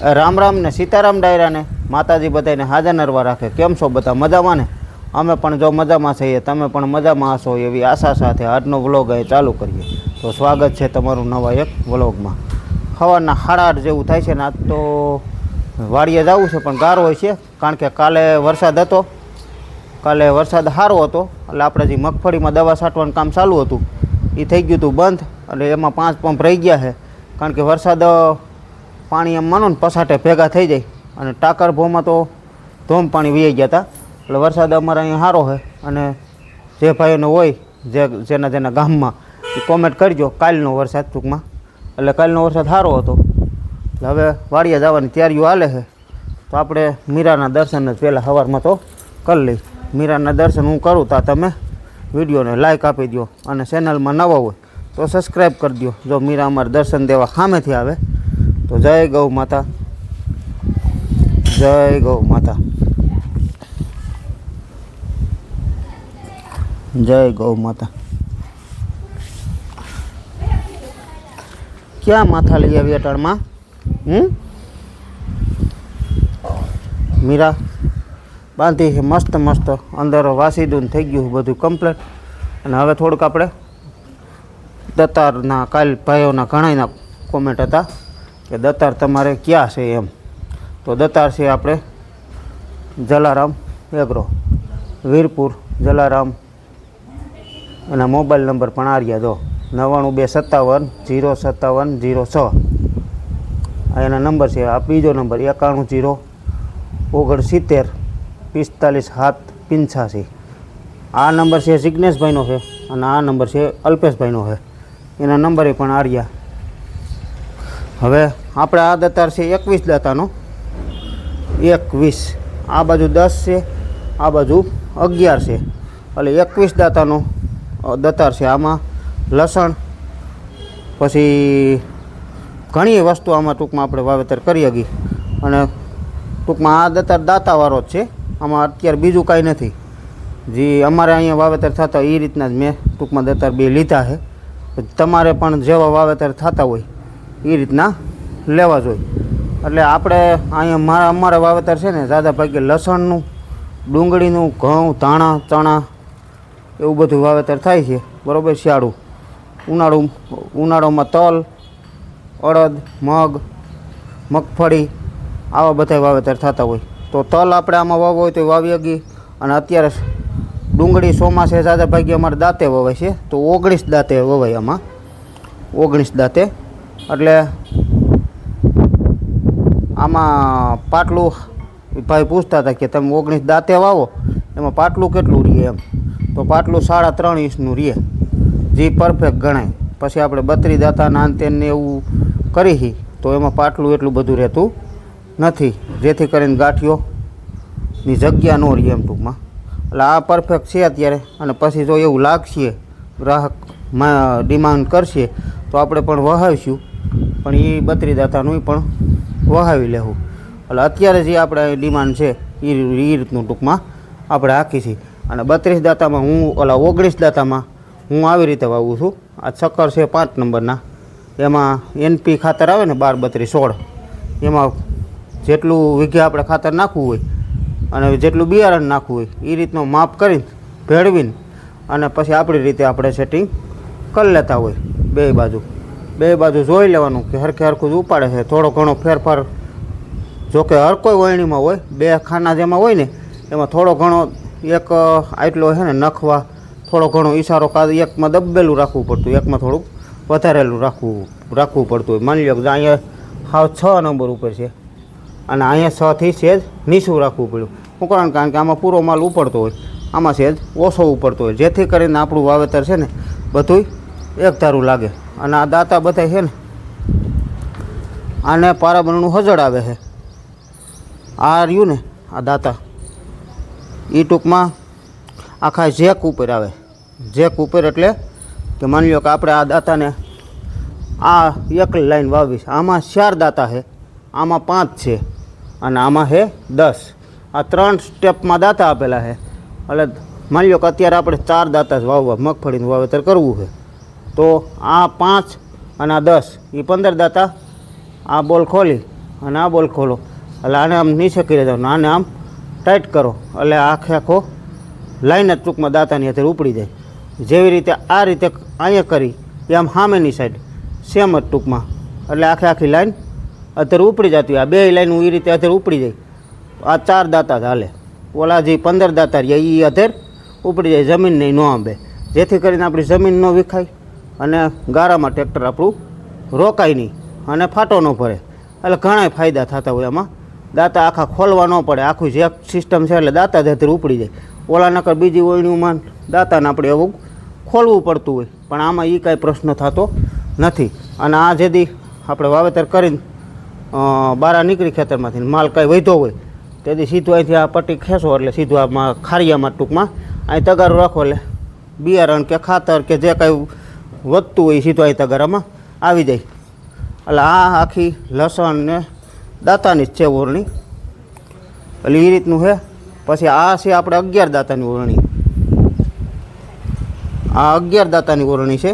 રામ રામ ને સીતારામ ડાયરાને માતાજી બધાને હાજર નરવા રાખે. કેમ છો બધા? મજામાં ને? અમે પણ જો મજામાં છીએ, તમે પણ મજામાં હશો એવી આશા સાથે આજનો વ્લોગ અહીં ચાલુ કરીએ. તો સ્વાગત છે તમારું નવા એક વ્લોગમાં. સવારના હાડાર જેવું થાય છે ને આજ તો વાડીએ જવું છે, પણ ગારો હોય છે, કારણ કે કાલે વરસાદ હતો. કાલે વરસાદ સારો હતો, એટલે આપણે જે મગફળીમાં દવા છાંટવાનું કામ ચાલુ હતું એ થઈ ગયું હતું બંધ એટલે એમાં પાંચ પંપ રહી ગયા છે. કારણ કે વરસાદ પાણી એમ માનો ને પસાટે ભેગા થઈ જાય. અને ટાકર ભોમાં તો ધોમ પાણી વહી ગયા હતા એટલે વરસાદ અમારા અહીંયા સારો છે. અને જે ભાઈઓને હોય, જે જેના જેના ગામમાં, એ કોમેન્ટ કરજો કાલનો વરસાદ ટૂંકમાં. એટલે કાલનો વરસાદ સારો હતો. એટલે હવે વાડિયા જવાની તૈયારીઓ હાલે છે. તો આપણે મીરાના દર્શન જ પહેલાં સવારમાં તો કરી લઈ મીરાના દર્શન હું કરું તા તમે. વિડીયોને લાઈક આપી દો અને ચેનલમાં નવા હોય, તો સબસ્ક્રાઈબ કરી દો જો મીરા અમારે દર્શન દેવા સામેથી આવે તો જય ગૌ માતા. જય ગૌ માતા. જય ગૌ માતા. ક્યાં માથા લઈ આવી અટાણમાં? હમ? મીરા, બાંધી છે મસ્ત મસ્ત. અંદર વાસીદું થઈ ગયું બધું કમ્પ્લેટ અને હવે થોડુંક આપણે દતારના કાલ ભાઈઓના ઘણાયના કોમેન્ટ હતા. કે દતાર તમારે ક્યાં છે એમ? તો દતાર છે આપણે જલારામ એગ્રો વીરપુર જલારામ. એના મોબાઈલ નંબર પણ આર્યા જો. નવ્વાણું બે સત્તાવન, જીરો સત્તાવન, જીરો છ. એના નંબર છે. આ બીજો નંબર એકાણું જીરો, ઓગણસિત્તેર, પિસ્તાલીસ, સાત પિંછાસી આ નંબર છે જિજ્ઞેશભાઈનો છે અને આ નંબર છે અલ્પેશભાઈનો છે. એના નંબરે પણ આર્યા. હવે આપણે આ દતાર છે એકવીસ દાતાનો. એકવીસ. આ બાજુ દસ છે, આ બાજુ અગિયાર છે. એટલે એકવીસ દાતાનો દતાર છે આમાં લસણ, પછી ઘણી વસ્તુ આમાં ટૂંકમાં આપણે વાવેતર કરી શકી અને ટૂંકમાં આ દતાર દાતાવાળો જ છે. આમાં અત્યારે બીજું કાંઈ નથી. જે અમારે અહીંયા વાવેતર થતા એ રીતના જ મેં ટૂંકમાં દતાર બે લીધા છે. તમારે પણ જેવા વાવેતર થતા હોય એ રીતના લેવા જોઈએ. એટલે આપણે અહીંયા મારા, અમારા વાવેતર છે ને દાદા ભાગે લસણનું, ડુંગળીનું, ઘઉં, ધાણા, ચણા એવું બધું વાવેતર થાય છે. બરાબર, શિયાળું. ઉનાળુ, ઉનાળામાં તલ, અડદ, મગ, મગફળી આવા બધા વાવેતર થતા હોય. તો તલ આપણે આમાં વાવવો હોય તો વાવી ગઈ અને અત્યારે ડુંગળી ચોમાસે દાદા ભાગે અમારે દાંતે વવાય છે. તો ઓગણીસ દાંતે વવાય આમાં. ઓગણીસ દાંતે એટલે આમાં પાટલું ભાઈ પૂછતા હતા કે તમે ઓગણીસ દાંતે વાવો, એમાં પાટલું કેટલું રહે એમ? તો પાટલું સાડા ત્રણ ઇંચનું રહે. જે પરફેક્ટ ગણાય. પછી આપણે બત્રી દાંતાના અંતે ને એવું કરી તો એમાં પાટલું એટલું બધું રહેતું નથી. જેથી કરીને ગાંઠિયોની જગ્યા ન રહી એમ ટૂંકમાં. એટલે આ પરફેક્ટ છે અત્યારે. અને પછી જો એવું લાગશે, ગ્રાહક ડિમાન્ડ કરશે, તો આપણે પણ વહાવીશું. પણ એ બત્રી દાતાનું પણ વહાવી લેવું. એટલે અત્યારે જે આપણે ડિમાન્ડ છે એ રીતનું ટૂંકમાં આપણે રાખી છીએ અને બત્રીસ દાતામાં હું, ઓલા ઓગણીસ દાતામાં હું આવી રીતે વાવું છું. આ ચક્કર છે પાંચ નંબરના. એમાં એનપી ખાતર આવે ને બાર બત્રીસ સોળ, એમાં જેટલું વીઘે આપણે ખાતર નાખવું હોય અને જેટલું બિયારણ નાખવું હોય એ રીતનું માપ કરીને ભેળવીને અને પછી આપણી રીતે આપણે સેટિંગ કરી લેતા હોય બે બાજુ. બે બાજુ જોઈ લેવાનું કે હરખે હરખું જ ઉપાડે છે. થોડો ઘણો ફેરફાર જોકે હર કોઈ વળણીમાં હોય, બે ખાના જેમાં હોય ને, એમાં થોડો ઘણો એક આટલો છે ને નખવા, થોડો ઘણો ઈશારો કાદ એકમાં દબેલું રાખવું પડતું, એકમાં થોડુંક વધારેલું રાખવું રાખવું પડતું હોય. માની લો કે અહીંયા હાવ છ નંબર ઉપર છે અને અહીંયા છથી સેજ નીચું રાખવું પડ્યું. શું કારણ કારણ કે આમાં પૂરો માલ ઉપડતો હોય, આમાં સેજ ઓછો ઉપડતો હોય. જેથી કરીને આપણું વાવેતર છે ને બધુંય એક ધારું લાગે. અને આ દાંતા બધા છે ને, આને પારાબરનું હજળ આવે છે. આ રહ્યું ને, આ દાંતા. એ ટૂંકમાં આખા જેક ઉપર આવે. જેક ઉપર એટલે કે માની લો કે આપણે આ દાંતાને આ એક લાઈન વાવીશ આમાં ચાર દાંતા છે. આમાં પાંચ છે. અને આમાં છે દસ. આ ત્રણ સ્ટેપમાં દાંતા આપેલા છે. એટલે માની લો કે અત્યારે આપણે ચાર દાંતા જ વાવવા, મગફળીનું વાવેતર કરવું છે. તો આ પાંચ અને આ દસ એ પંદર દાતા. આ બોલ ખોલી અને આ બોલ ખોલો. એટલે આને આમ નીચે કરી દો આને આમ ટાઈટ કરો. એટલે આખે આખો લાઈન જ ટૂંકમાં દાંતાની અત્યારે ઉપડી જાય. જેવી રીતે આ રીતે અહીંયા કરી, એ આમ સામેની સાઈડ સેમ જ ટૂંકમાં. એટલે આખે આખી લાઈન અત્યારે ઉપડી જતી આ બે લાઈન એ રીતે અત્યારે ઉપડી જાય. આ ચાર દાંતા હાલે. ઓલા જે પંદર દાંતા રહ્યા એ અત્યારે ઉપડી જાય. જમીન નહીં, ન આંબે. જેથી કરીને આપણી જમીન ન વિખાય. અને ગારામાં ટ્રેક્ટર આપણું રોકાય નહીં અને ફાટો ન ભરે. એટલે ઘણા ફાયદા થતા હોય એમાં દાંતા આખા ખોલવા ન પડે. આખું જે સિસ્ટમ છે એટલે દાંતા જ ઉપડી જાય. ઓલા નકર બીજી ઓયણીમાં દાંતાને આપણે એવું ખોલવું પડતું હોય. પણ આમાં એ કાંઈ પ્રશ્ન થતો નથી. અને આ જેથી આપણે વાવેતર કરીને બારા નીકળી ખેતરમાંથી માલ કાંઈ વધ્યો હોય તેથી સીધું અહીંથી આ પટ્ટી ખેંચો એટલે સીધું આમાં ખારિયામાં ટૂંકમાં અહીં તગારો રાખો એટલે બિયારણ કે ખાતર કે જે કાંઈ વધતું હોય સીધો સીધું અહીં આવી જાય. એટલે આ આખી લસણ ને દાંતાની જ છે ઓરણી. એટલે એ રીતનું છે પછી આ છે આપણે અગિયાર દાંતાની ઓરણી. આ અગિયાર દાંતાની ઓરણી છે.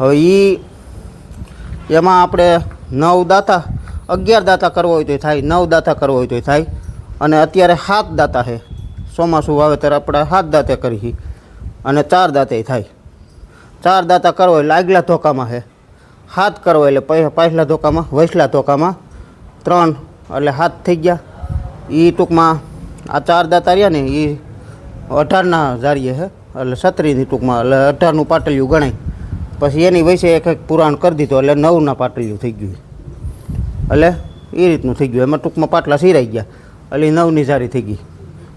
હવે એ એમાં આપણે નવ દાતા, અગિયાર દાતા કરવો હોય તો થાય, નવ દાતા કરવો હોય તો થાય. અને અત્યારે સાત દાતા છે. ચોમાસું વાવેતર આપણે સાત દાંતે કરી અને ચાર દાંતે થાય. ચાર દાતા કરવો આગલા ધોકામાં છે. હાથ કરવો એટલે પાછલા ધોકામાં વૈસલા ધોકામાં. ત્રણ એટલે હાથ થઈ ગયા. એ ટૂંકમાં આ ચાર દાતા રહ્યા ને એ અઢારના ઝારીએ છે. એટલે સત્રીની ટૂંકમાં, એટલે અઢારનું પાટલિયું ગણાય. પછી એની વૈસે એક એક પુરાણ કરી દીધું, એટલે નવના પાટલિયું થઈ ગયું. એટલે એ રીતનું થઈ ગયું. એમાં ટૂંકમાં પાટલા સિરાઈ ગયા. એટલે નવની જારી થઈ ગઈ.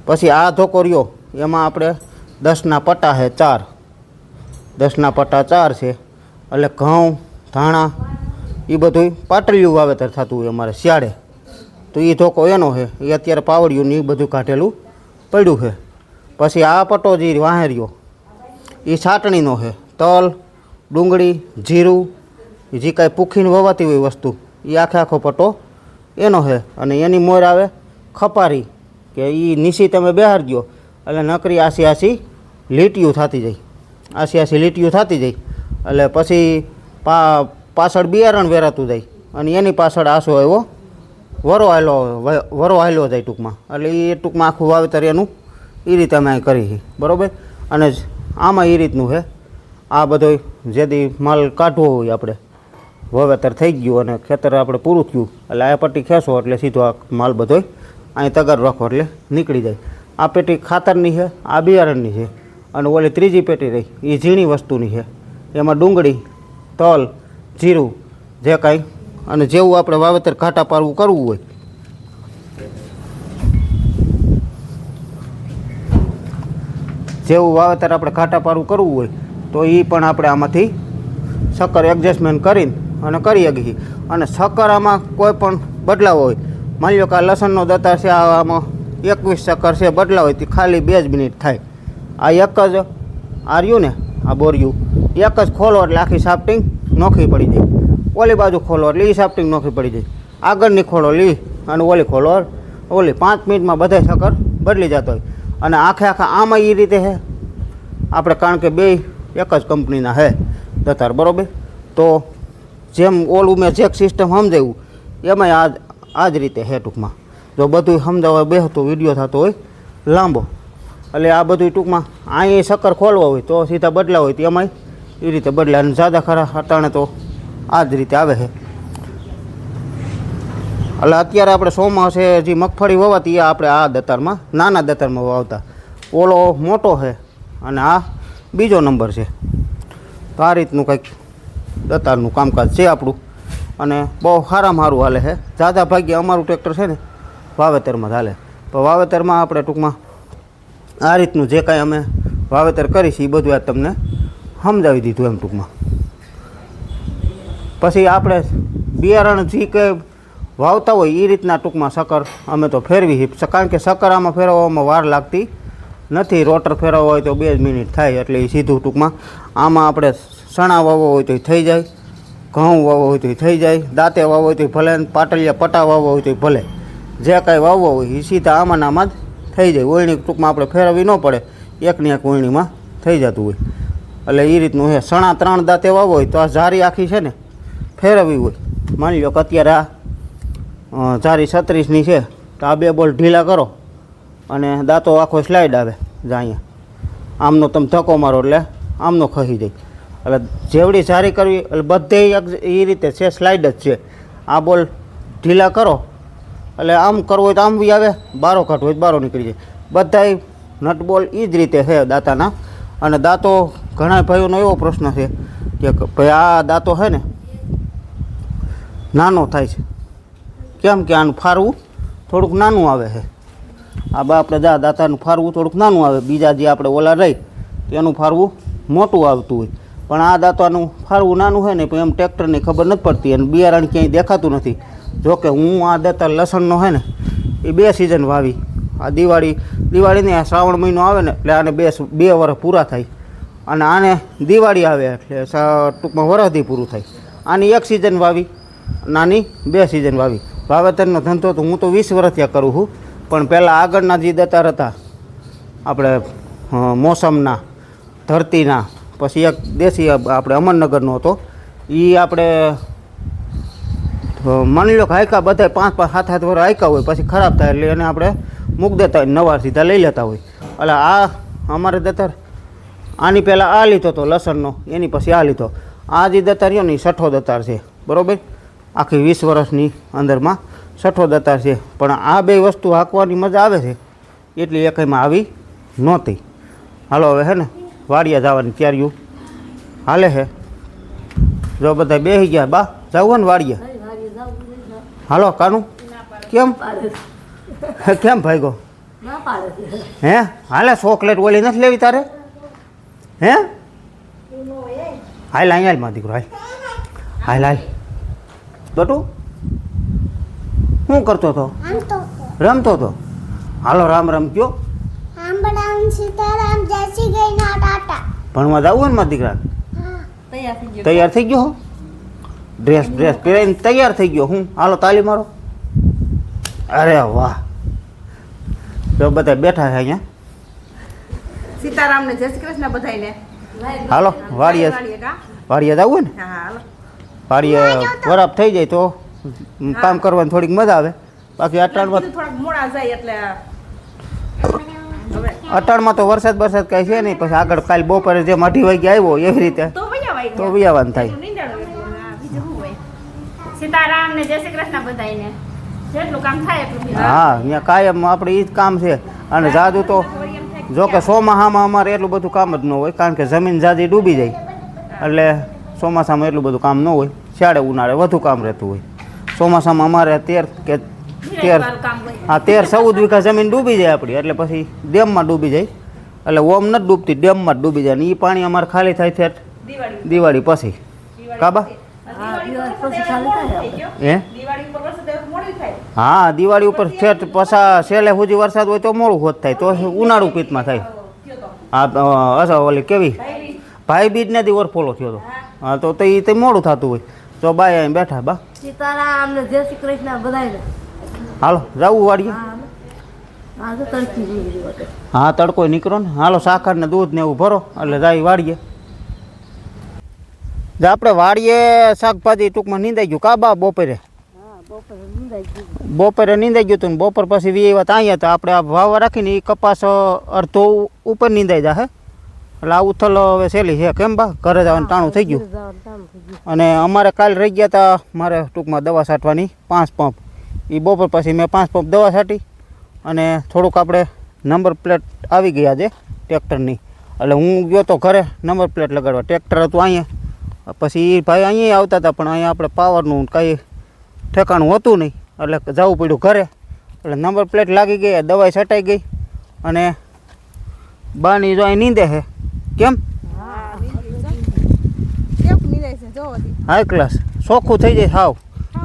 પછી આ ધોકો રહ્યો. એમાં આપણે દસના પટ્ટા છે, ચાર. દસના પટ્ટા ચાર છે. એટલે ઘઉં, ધાણા એ બધું પાટલિયું વાવેતર થતું હોય અમારે શિયાળે. તો એ ધોકો એનો છે. એ અત્યારે પાવડિયું ને એ બધું કાઢેલું પડ્યું છે. પછી આ પટ્ટો જે વાહેર્યો એ છાટણીનો છે. તલ, ડુંગળી, જીરું જે કાંઈ પૂખીને વવાતી હોય વસ્તુ એ આખે આખો પટ્ટો એનો છે. અને એની મોર આવે ખપારી, કે એ નીસી તમે બેહાર દો એટલે નકરી આસી આસી લીટીયું થતી જાય. આસી આસી લીટીઓ થતી જાય. એટલે પછી પા પાછળ બિયારણ વેરાતું જાય. અને એની પાછળ આસો આવ્યો, વરો આવેલો વરો આવેલો જાય ટૂંકમાં. એટલે એ ટૂંકમાં આખું વાવેતર એનું એ રીતે અમે કરી છે બરાબર? અને આમાં એ રીતનું છે. આ બધો જેથી માલ કાઢવો હોય આપણે, વાવેતર થઈ ગયું અને ખેતર આપણે પૂરું થયું. એટલે આ પટ્ટી ખેંચો એટલે સીધો આ માલ બધો અહીં તગાર રાખો એટલે નીકળી જાય. આ પેટી ખાતરની છે, આ બિયારણની છે. અને ઓલી ત્રીજી પેટી રહી. એ ઝીણી વસ્તુની છે. એમાં ડુંગળી, તલ, જીરું જે કાંઈ અને જેવું આપણે વાવેતર ઘાટા પારવું કરવું હોય. જેવું વાવેતર આપણે ઘાટા પારવું કરવું હોય, તો એ પણ આપણે આમાંથી શક્કર એડજસ્ટમેન્ટ કરીને અને કરી શકીએ. અને શક્કર આમાં કોઈ પણ બદલાવ હોય, માની લો કે આ લસણનો દતાર છે આમાં એકવીસ શક્કર છે, બદલાવ હોય, તે ખાલી બે જ મિનિટ થાય. આ એક જ આ ને, આ બોરિયું. એક જ ખોલો એટલે આખી સાફ્ટિંગ નોખી પડી જાય. ઓલી બાજુ ખોલો એટલે એ સાફ્ટિંગ નોખી પડી જાય. આગળની ખોલો લી અને ઓલી ખોલો ઓલી પાંચ મિનિટમાં બધા સકર બદલી જતો હોય. અને આખે આખા આમાં એ રીતે હે. આપણે કારણ કે બે એક જ કંપનીના હે દતાર, બરાબર? તો જેમ ઓલું મેં ચેક સિસ્ટમ સમજાવ્યું એમાંય આ આ જ રીતે હે ટૂંકમાં. જો બધું સમજાવવા બેસતો વીડિયો થતો હોય, લાંબો. એટલે આ બધું ટૂંકમાં અહીં શક્કર ખોલવા હોય તો સીધા બદલા હોય તો એમાંય એ રીતે બદલા. અને જ્યાદા ખરા અટાણે તો આ જ રીતે આવે છે. એટલે અત્યારે આપણે સોમાં છે, જે મગફળી વવાતી, એ આપણે આ દતારમાં, નાના દતારમાં વાવતા. ઓલો મોટો છે અને આ બીજો નંબર છે. તો આ રીતનું કંઈક દતારનું કામકાજ છે આપણું. અને બહુ સારામાં સારું હાલે છે. જાદા ભાગ્યે અમારું ટ્રેક્ટર છે ને વાવેતરમાં હાલે. તો વાવેતરમાં આપણે ટૂંકમાં આ રીતનું જે કાંઈ અમે વાવેતર કરીશ એ બધું આ તમને સમજાવી દીધું એમ ટૂંકમાં. પછી આપણે બિયારણ જે કંઈ વાવતા હોય એ રીતના ટૂંકમાં શક્કર અમે તો ફેરવી. કારણ કે શક્કર આમાં ફેરવવામાં વાર લાગતી નથી. રોટર ફેરવવા હોય તો બે જ મિનિટ થાય, એટલે એ સીધું ટૂંકમાં આમાં આપણે સણા વાવવો હોય તો થઈ જાય, ઘઉં વાવો હોય તો થઈ જાય, દાંતે વાવવો હોય તો ભલે પાટલિયા પટા વાવવો હોય તો ભલે. જે કાંઈ વાવવો હોય એ સીધા આમાં આમાં જ થઈ જાય. ઓયણી ટૂંકમાં આપણે ફેરવવી ન પડે. એકની એક ઓયણીમાં થઈ જતું હોય. એટલે એ રીતનું છે. સણા ત્રણ દાંતે એવા હોય તો આ ઝારી આખી છે ને ફેરવવી હોય. માની લો કે અત્યારે આ ઝારી છત્રીસની છે, તો આ બે બોલ ઢીલા કરો અને દાંતો આખો સ્લાઇડ આવે જા અહીંયા. આમનો તમે ધક્કો મારો એટલે આમનો ખસી જાય. એટલે જેવડી ઝારી કરવી, એટલે બધે એ રીતે છે સ્લાઇડ જ છે. આ બોલ ઢીલા કરો એટલે આમ કરવો હોય તો આમ બી આવે. બારો કાઢવો હોય તો બારો નીકળી જાય. બધાય નટબોલ એ જ રીતે છે દાંતાના. અને દાંતો ઘણા ભાઈઓનો એવો પ્રશ્ન છે કે ભાઈ આ દાંતો છે ને નાનો થાય છે. કેમ કે આનું ફારવું થોડુંક નાનું આવે છે. આ બા આપણે દા દાંતાનું ફારવું થોડુંક નાનું આવે. બીજા જે આપણે ઓલા રહી તેનું ફારવું મોટું આવતું હોય. પણ આ દાંતાનું ફારવું નાનું હોય ને પણ એમ ટ્રેક્ટરની ખબર નથી પડતી અને બિયારણ ક્યાંય દેખાતું નથી. જોકે હું આ દાંતા લસણનો છે ને, એ બે સિઝન વાવી. આ દિવાળી, દિવાળીને આ શ્રાવણ મહિનો આવે ને, એટલે આને બે બે વર્ષ પૂરા થાય. અને આને દિવાળી આવે, એટલે ટૂંકમાં વરસથી પૂરું થાય. આની એક સિઝન વાવી, નાની બે સિઝન વાવી. વાવેતરનો ધંધો તો હું તો વીસ વર્ષથી ત્યાં કરું છું, પણ પહેલાં આગળના જે દતાર હતા આપણે મોસમના, ધરતીના, પછી એક દેશી, આપણે અમરનગરનો હતો એ આપણે માની લો કે હાયકા બધા પાંચ પાંચ સાત સાત વર્ષ હાયકા હોય, પછી ખરાબ થાય એટલે એને આપણે મૂક દેતા હોય નવા સીધા લઈ લેતા હોય. એટલે આ અમારે દતાર આની પહેલાં આ લીધો હતો લસણનો, એની પછી આ લીધો. આ જે દતાર ને, એ છઠ્ઠો દતાર છે, બરાબર? આખી વીસ વર્ષની અંદરમાં છઠ્ઠો દતાર છે. પણ આ બે વસ્તુ હાંકવાની મજા આવે છે, એટલી એકમાં આવી નહોતી. હાલો, હવે હે ને, વાડિયા જવાની તૈયારીઓ હાલે છે. જો બધા બેસી ગયા, બા, જવું ને વાડિયા? હાલો કાનું? કેમ? કેમ ભાઈ પાડે હે? હાલે ચોકલેટ ઓલી નથી લેવી તારે? હે? હાલ અહીંયા હાલમાં દીકરો હાલ. હાલ હાલ. બટુ શું કરતો હતો? તો રમતો હતો? હાલો રામ રામ કયો. ભણવા જવું ને મારા દીકરા તૈયાર થઈ ગયો તૈયાર થઈ ગયો હો? ડ્રેસ ડ્રેસ પહેરીને તૈયાર થઈ ગયો હું હાલો તાલી મારો અરે વાહ જો બધા બેઠા છે અહીંયા સીતારામને જય શ્રી કૃષ્ણ બધાયને હાલો વાડીએ વાડીએ કા? વાડીએ જવું હોય ને હા હા હાલો વાડીએ વરાપ થઈ જાય તો કામ કરવાની થોડીક મજા આવે બાકી અટાણમાં કીધું થોડાક મોડા જાય એટલે હવે અટાણમાં તો વરસાદ વરસાદ કાંઈ છે નહીં પછી આગળ કાલ બપોરે જેમ અઢી વાગે આવ્યો એવી રીતે તો વયા વાઈ તો વિયાવાનું થાય નીંદાણું એટલું. હા, બીજું શું હોય સીતારામ ને જય શ્રી કૃષ્ણ બધાયને. જેટલું કામ થાય એટલું હા અહીંયા કાયમ આપણે એ જ કામ છે. અને જાદુ તો જો કે ચોમાસામાં અમારે એટલું બધું કામ જ ન હોય કારણ કે જમીન જાદી ડૂબી જાય. એટલે ચોમાસામાં એટલું બધું કામ ન હોય. શિયાળે ઉનાળે વધુ કામ રહેતું હોય. ચોમાસામાં અમારે તેર કે તેર હા તેર ચૌદ વીઘા જમીન ડૂબી જાય આપણી એટલે પછી ડેમમાં ડૂબી જાય. એટલે ઓમ નથી ડૂબતી ડેમમાં જ ડૂબી જાય. ને એ પાણી અમારે ખાલી થાય છે દિવાળી. દિવાળી પછી. કાબા હા, હે? દિવાળી ઉપર વરસાદ આવે તો મોડું થાય. હા દિવાળી ઉપર છેટ પછા છેલ્લે સુધી વરસાદ હોય તો મોડું હોત થાય તો ઉનાળુ પિત્તમાં થાય. હા અચ્છા ઓલી કેવી? ભાઈ બીજ ને દિવર ફોલો થયો હતો હા. તો તો એ તો મોડું થતું હોય. તો બાય અહીં બેઠા બા. સીતારામ ને જય શ્રી કૃષ્ણ બધાય હાલો જવું વાડીએ? હા હા તો તડકી નીકળી વટે. હા તડકો નીકળો ને. હાલો સાકર ને દૂધ ને એવું ભરો એટલે જાય વાડીએ. જે આપણે વાડીએ શાકભાજી ટૂંકમાં નીંદાઈ ગયું. કાબા બપોરે? બપોરે નીંદાઈ ગયું. હતું બપોર પછી વી વાત અહીંયા તો આપણે આ વાવવા રાખીને એ કપાસ અડધો ઉપર નીંદાઈ જાય એટલે આ ઉથલ હવે સહેલી છે. કેમ બા? ઘરે જવાનું ટાણું થઈ ગયું. થઈ ગયું. અને અમારે કાલ રહી ગયા હતા મારે ટૂંકમાં દવા છાંટવાની પાંચ પંપ. એ બપોર પછી મેં પાંચ પંપ દવા છાંટી અને થોડુંક આપણે નંબર પ્લેટ આવી ગયા છે ટ્રેક્ટરની. એટલે હું ગયો તો ઘરે નંબર પ્લેટ લગાડવા. ટ્રેક્ટર હતું અહીંયા. પછી એ ભાઈ અહીંયા આવતા હતા પણ અહીંયા આપણે પાવરનું કાંઈ ઠેકાણું હતું નહીં. એટલે જવું પડ્યું ઘરે. એટલે નંબર પ્લેટ લાગી ગઈ દવાઈ છટાઈ ગઈ. અને બાની જો અહીં નીંદે છે. કેમ? હાઈ ક્લાસ ચોખ્ખું થઈ જાય સાવ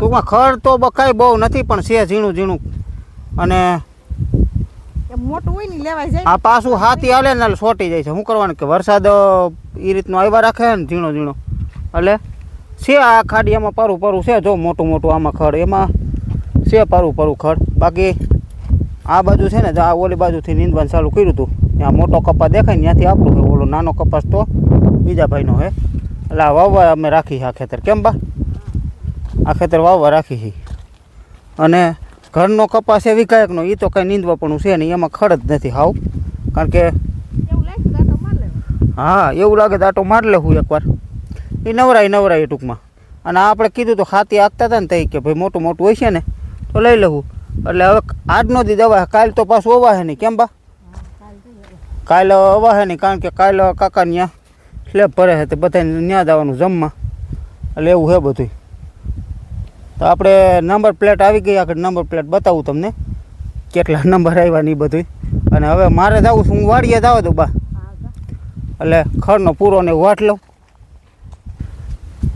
ટૂંકમાં ખડ તો બ- કાંઈ બહુ નથી પણ છે ઝીણું ઝીણું. અને મોટું હોય ને લેવાય જાય. આ પાછું હાથી હાલે ને સોટી જાય છે. શું કરવાનું કે વરસાદ એ રીતનો આવ્યા રાખે ને ઝીણો ઝીણો. એટલે છે આ ખાડી એમાં પારું પારું છે જો મોટું મોટું આમાં ખડ એમાં છે પારું પારું ખડ. બાકી આ બાજુ છે ને જો આ ઓલી બાજુથી નીંદવાનું ચાલુ કર્યું હતું ત્યાં મોટો કપાસ દેખાય ને ત્યાંથી આપણું છે ઓલો નાનો કપાસ તો બીજા ભાઈનો હે એટલે આ વાવવા અમે રાખી આ ખેતર. કેમ બા? આ ખેતર વાવવા રાખી છે. અને ઘરનો કપાસ એ વિકાયકનો એ તો કાંઈ નીંદવા પણ છે નહીં એમાં ખડ જ નથી હાવ. કારણ કે એવું લાગે તો આટો માર લેવાનો. હા એવું લાગે તો આટો મારી લેવું એકવાર. એ નવરાય નવરાય ટૂંકમાં. અને આપણે કીધું તો ખાતી આપતા હતા ને તઈ કે ભાઈ મોટું મોટું હોય છે ને તો લઈ લેવું એટલે હવે આજનો દી દવા કાલ તો પાછું અવાહે નહીં. કેમ બા? કાલ અવાહે નહીં કારણ કે કાલ કાકા ત્યાં સ્લેબ ભરે છે તે બધાને ત્યાં જવાનું જમવા. એટલે એવું છે બધું તો આપણે નંબર પ્લેટ આવી ગઈ આગળ નંબર પ્લેટ બતાવું તમને. કેટલા નંબર આવ્યા ને એ બધું અને હવે મારે જવું છું હું વાડીએ જાવ દઉં બા. એટલે ખરનો પૂરો ને વાટ લઉં.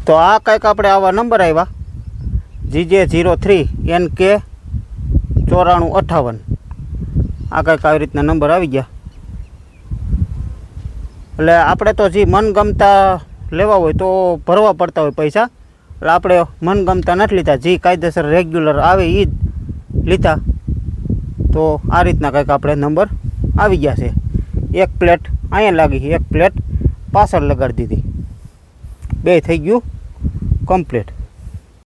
તો આ કંઈક આપણે આવા નંબર આવ્યા જીજે જીરો થ્રી, એન કે ચોરાણું અઠાવન. આ કંઈક આવી રીતના નંબર આવી ગયા. એટલે આપણે તો જે મનગમતા લેવા હોય તો ભરવા પડતા હોય પૈસા. એટલે આપણે મનગમતા નથી લીધા. જે કાયદેસર રેગ્યુલર આવે એ જ લીધા. તો આ રીતના કંઈક આપણે નંબર આવી ગયા છે. એક પ્લેટ, અહીંયા લાગી એક પ્લેટ, પાછળ લગાડી દીધી. બે થઈ ગયું. કમ્પ્લીટ